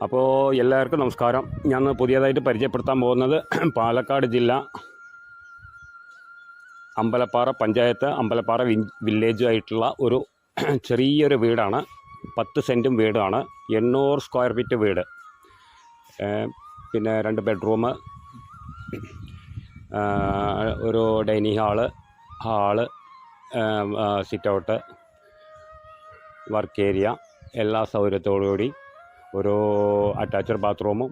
അപ്പോൾ എല്ലാവർക്കും നമസ്കാരം. ഞാൻ പുതിയതായിട്ട് പരിചയപ്പെടുത്താൻ പോകുന്നത് പാലക്കാട് ജില്ല അമ്പലപ്പാറ പഞ്ചായത്ത് അമ്പലപ്പാറ വി- വില്ലേജ് ആയിട്ടുള്ള ഒരു ചെറിയൊരു വീടാണ്. പത്ത് സെന്റും വീടാണ്. എണ്ണൂറ് സ്ക്വയർ ഫീറ്റ് വീട്. പിന്നെ രണ്ട് ബെഡ്റൂം ഒരു dining hall hall sit out work area എല്ലാ സൗകര്യത്തോടുകൂടി ഒരു അറ്റാച്ച്ഡ് ബാത്റൂമും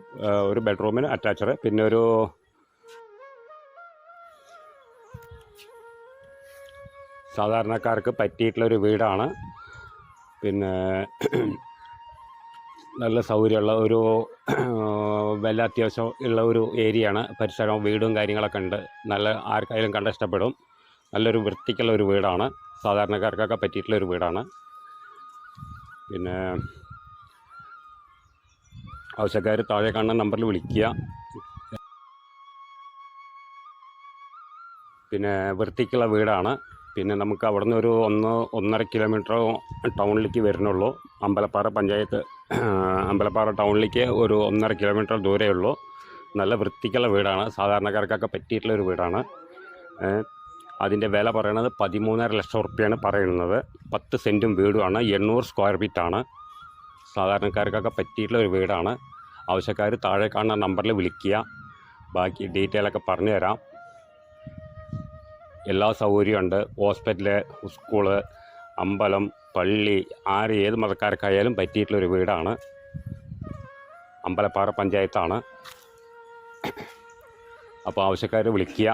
ഒരു ബെഡ്റൂമിന് അറ്റാച്ച്ഡ് പിന്നെ ഒരു സാധാരണക്കാർക്ക് പറ്റിയിട്ടുള്ളൊരു വീടാണ്. പിന്നെ നല്ല സൗകര്യമുള്ള ഒരു വില അത്യാവശ്യം ഉള്ള ഒരു ഏരിയയാണ്. പരിസരവും വീടും കാര്യങ്ങളൊക്കെ ഉണ്ട്. നല്ല ആർക്കായാലും കണ്ട ഇഷ്ടപ്പെടും. നല്ലൊരു വൃത്തിക്കുള്ള ഒരു വീടാണ്. സാധാരണക്കാർക്കൊക്കെ പറ്റിയിട്ടുള്ള ഒരു വീടാണ്. പിന്നെ ആവശ്യക്കാർ താഴെ കാണുന്ന നമ്പറിൽ വിളിക്കുക. പിന്നെ വൃത്തിക്കുള്ള വീടാണ്. പിന്നെ നമുക്ക് അവിടുന്ന് ഒരു ഒന്ന് ഒന്നര കിലോമീറ്റർ ടൗണിലേക്ക് വരുന്നുള്ളൂ. അമ്പലപ്പാറ പഞ്ചായത്ത് അമ്പലപ്പാറ ടൗണിലേക്ക് ഒരു ഒന്നര കിലോമീറ്റർ ദൂരമേ ഉള്ളൂ. നല്ല വൃത്തിക്കുള്ള വീടാണ്. സാധാരണക്കാർക്കൊക്കെ പറ്റിയിട്ടുള്ള ഒരു വീടാണ്. അതിന്റെ വില പറയണത് പതിമൂന്നര ലക്ഷം റുപ്യാണ് പറയുന്നത്. പത്ത് സെന്റും വീടുമാണ്. എണ്ണൂറ് സ്ക്വയർ ഫീറ്റാണ്. സാധാരണക്കാർക്കൊക്കെ പറ്റിയിട്ടുള്ള ഒരു വീടാണ്. ആവശ്യക്കാർ താഴെ കാണുന്ന നമ്പറിൽ വിളിക്കുക. ബാക്കി ഡീറ്റെയിലൊക്കെ പറഞ്ഞു തരാം. എല്ലാ സൗകര്യമുണ്ട് ഹോസ്പിറ്റൽ സ്കൂൾ അമ്പലം പള്ളി ആര് ഏത് മതക്കാർക്കായാലും പറ്റിയിട്ടുള്ളൊരു വീടാണ്. അമ്പലപ്പാറ പഞ്ചായത്താണ്. അപ്പോൾ ആവശ്യക്കാർ വിളിക്കുക.